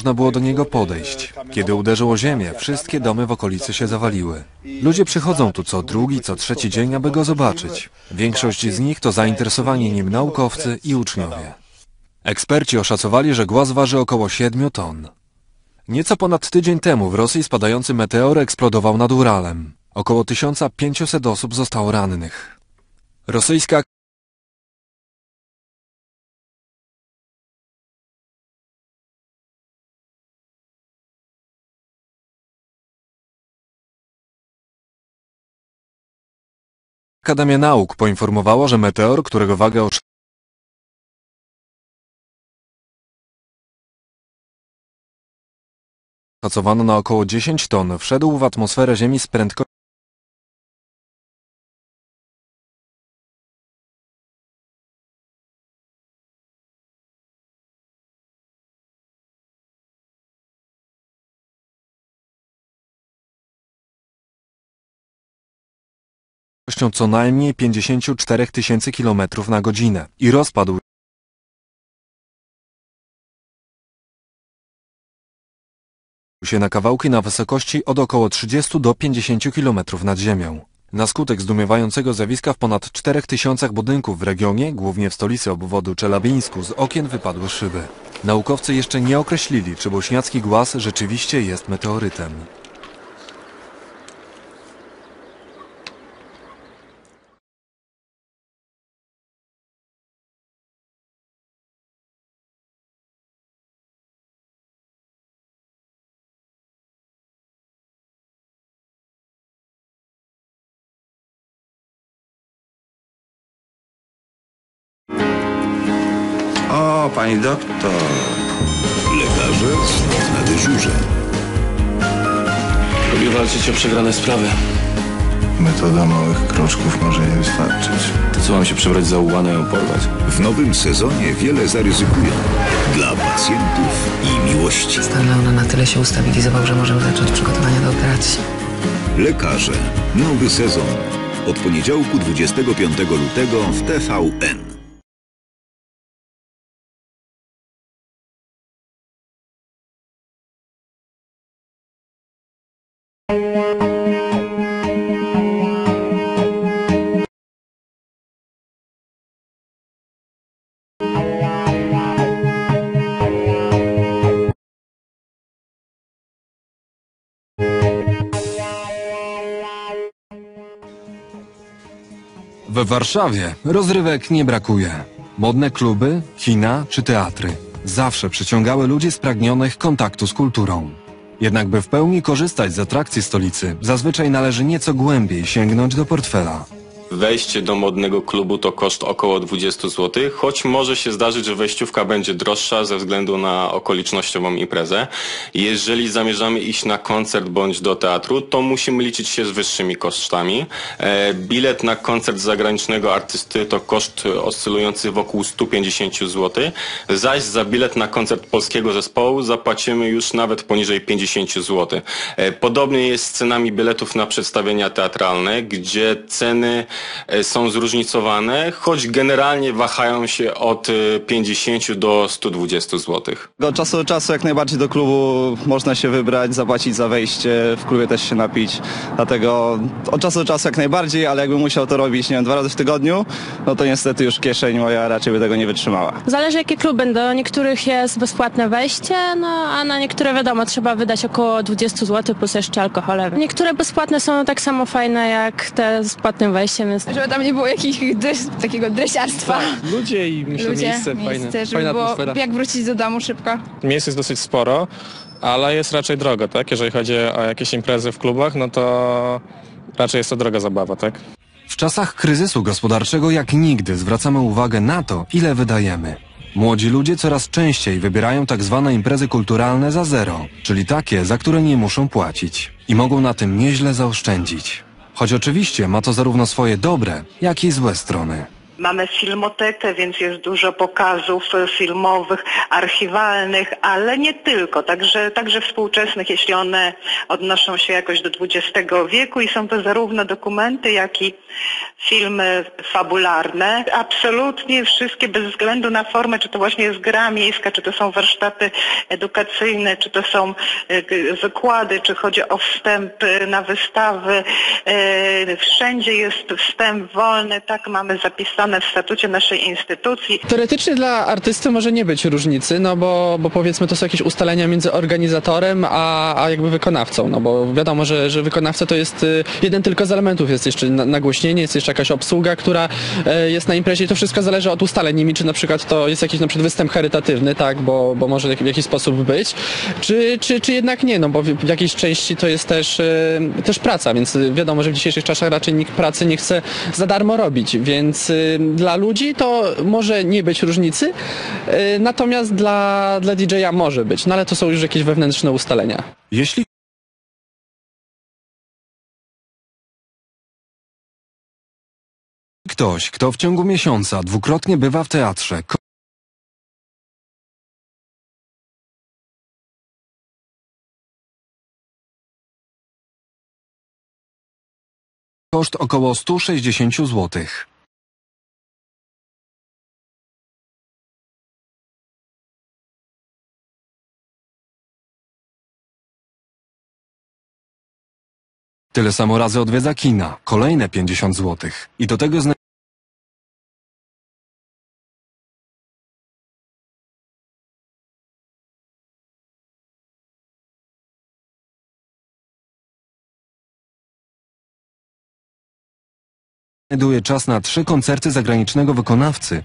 Można było do niego podejść. Kiedy uderzyło ziemię, wszystkie domy w okolicy się zawaliły. Ludzie przychodzą tu co drugi, co trzeci dzień, aby go zobaczyć. Większość z nich to zainteresowani nim naukowcy i uczniowie. Eksperci oszacowali, że głaz waży około 7 ton. Nieco ponad tydzień temu w Rosji spadający meteor eksplodował nad Uralem. Około 1500 osób zostało rannych. Rosyjska Akademia Nauk poinformowała, że meteor, którego wagę oszacowano na około 10 ton, wszedł w atmosferę Ziemi z prędkością co najmniej 54 tysięcy kilometrów na godzinę i rozpadł się na kawałki na wysokości od około 30 do 50 km nad ziemią. Na skutek zdumiewającego zjawiska w ponad 4000 budynków w regionie, głównie w stolicy obwodu Czelabińsku, z okien wypadły szyby. Naukowcy jeszcze nie określili, czy bośniacki głaz rzeczywiście jest meteorytem. O, pani doktor. Lekarze znów na dyżurze. Lubię walczyć o przegrane sprawy. Metoda małych kroczków może nie wystarczyć. To co mam się przebrać za ułanę ją porwać? W nowym sezonie wiele zaryzykują. Dla pacjentów i miłości. Stan Leona na tyle się ustabilizował, że możemy zacząć przygotowania do operacji. Lekarze. Nowy sezon. Od poniedziałku 25 lutego w TVN. W Warszawie rozrywek nie brakuje. Modne kluby, kina czy teatry zawsze przyciągały ludzi spragnionych kontaktu z kulturą. Jednak by w pełni korzystać z atrakcji stolicy, zazwyczaj należy nieco głębiej sięgnąć do portfela. Wejście do modnego klubu to koszt około 20 zł, choć może się zdarzyć, że wejściówka będzie droższa ze względu na okolicznościową imprezę. Jeżeli zamierzamy iść na koncert bądź do teatru, to musimy liczyć się z wyższymi kosztami. E, bilet na koncert zagranicznego artysty to koszt oscylujący wokół 150 zł, zaś za bilet na koncert polskiego zespołu zapłacimy już nawet poniżej 50 zł. E, podobnie jest z cenami biletów na przedstawienia teatralne, gdzie ceny są zróżnicowane, choć generalnie wahają się od e, 50 do 120 zł. Od czasu do czasu jak najbardziej do klubu można się wybrać, zapłacić za wejście, w klubie też się napić. Dlatego od czasu do czasu jak najbardziej, ale jakbym musiał to robić, nie wiem, dwa razy w tygodniu, no to niestety już kieszeń moja raczej by tego nie wytrzymała. Zależy jakie kluby. Do niektórych jest bezpłatne wejście, no a na niektóre wiadomo trzeba wydać około 20 zł plus jeszcze alkohole. Niektóre bezpłatne są tak samo fajne jak te z płatnym wejściem, Żeby tam nie było jakiegoś dres, takiego dresiarstwa. Ludzie i myślę Ludzie, miejsce, fajne, miejsce, żeby fajna było atmosfera. jak wrócić do domu szybko. Miejsc jest dosyć sporo, ale jest raczej drogo, tak? Jeżeli chodzi o jakieś imprezy w klubach, no to raczej jest to droga zabawa, tak? W czasach kryzysu gospodarczego jak nigdy zwracamy uwagę na to, ile wydajemy. Młodzi ludzie coraz częściej wybierają tak zwane imprezy kulturalne za zero, czyli takie, za które nie muszą płacić. I mogą na tym nieźle zaoszczędzić. Choć oczywiście ma to zarówno swoje dobre, jak i złe strony. Mamy filmotekę, więc jest dużo pokazów e, filmowych, archiwalnych, ale nie tylko, także, także współczesnych, jeśli one odnoszą się jakoś do XX wieku i są to zarówno dokumenty, jak i filmy fabularne. Absolutnie wszystkie bez względu na formę, czy to właśnie jest gra miejska, czy to są warsztaty edukacyjne, czy to są e, wykłady, czy chodzi o wstęp na wystawy. E, Wszędzie jest wstęp wolny, tak mamy zapisane w statucie naszej instytucji. Teoretycznie dla artysty może nie być różnicy, no bo, bo powiedzmy to są jakieś ustalenia między organizatorem a, a jakby wykonawcą, no bo wiadomo, że, że wykonawca to jest y, jeden tylko z elementów, jest jeszcze na- nagłośnienie, jest jeszcze jakaś obsługa, która e, jest na imprezie i to wszystko zależy od ustaleń nimi, czy na przykład to jest jakiś na przykład występ charytatywny, tak, bo, bo może w jakiś sposób być, czy, czy, czy jednak nie, no bo w, jakiejś części to jest też, e, też praca, więc y, wiadomo, że w dzisiejszych czasach raczej nikt pracy nie chce za darmo robić, więc y, dla ludzi to może nie być różnicy, y, natomiast dla, dla DJ-a może być, no ale to są już jakieś wewnętrzne ustalenia. Jeśli ktoś, kto w ciągu miesiąca dwukrotnie bywa w teatrze, ko- koszt około 160 zł. Tyle samo razy odwiedza kina, kolejne 50 zł. I do tego zna- znajduje czas na trzy koncerty zagranicznego wykonawcy